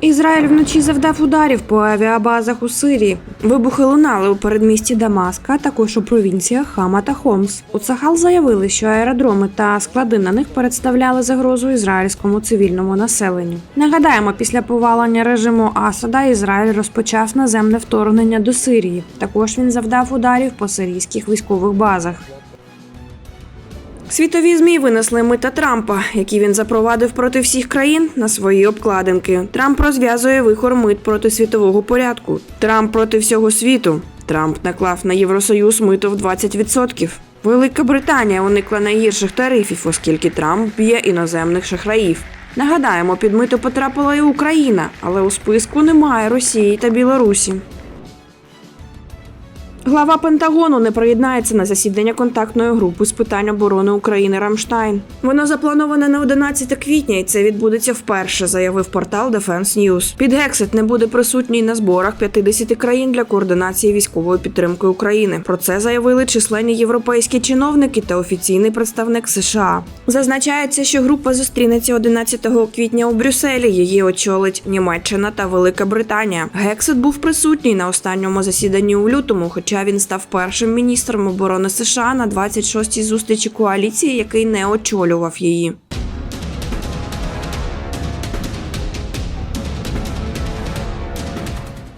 Ізраїль вночі завдав ударів по авіабазах у Сирії. Вибухи лунали у передмісті Дамаска, а також у провінціях Хама та Хомс. У Цахал заявили, що аеродроми та склади на них представляли загрозу ізраїльському цивільному населенню. Нагадаємо, після повалення режиму Асада Ізраїль розпочав наземне вторгнення до Сирії. Також він завдав ударів по сирійських військових базах. Світові змі винесли мита Трампа, які він запровадив проти всіх країн на свої обкладинки. Трамп розв'язує вихор мит проти світового порядку. Трамп проти всього світу. Трамп наклав на Євросоюз мито в 20%. Велика Британія уникла найгірших тарифів, оскільки Трамп б'є іноземних шахраїв. Нагадаємо, під мито потрапила і Україна, але у списку немає Росії та Білорусі. Глава Пентагону не приєднається на засідання контактної групи з питань оборони України Рамштайн. Воно заплановане на 11 квітня, і це відбудеться вперше, заявив портал Defense News. Під Гексит не буде присутній на зборах 50 країн для координації військової підтримки України. Про це заявили численні європейські чиновники та офіційний представник США. Зазначається, що група зустрінеться 11 квітня у Брюсселі. Її очолить Німеччина та Велика Британія. Гексит був присутній на останньому засіданні у лютому, хоча він став першим міністром оборони США на 26-й зустрічі коаліції, який не очолював її.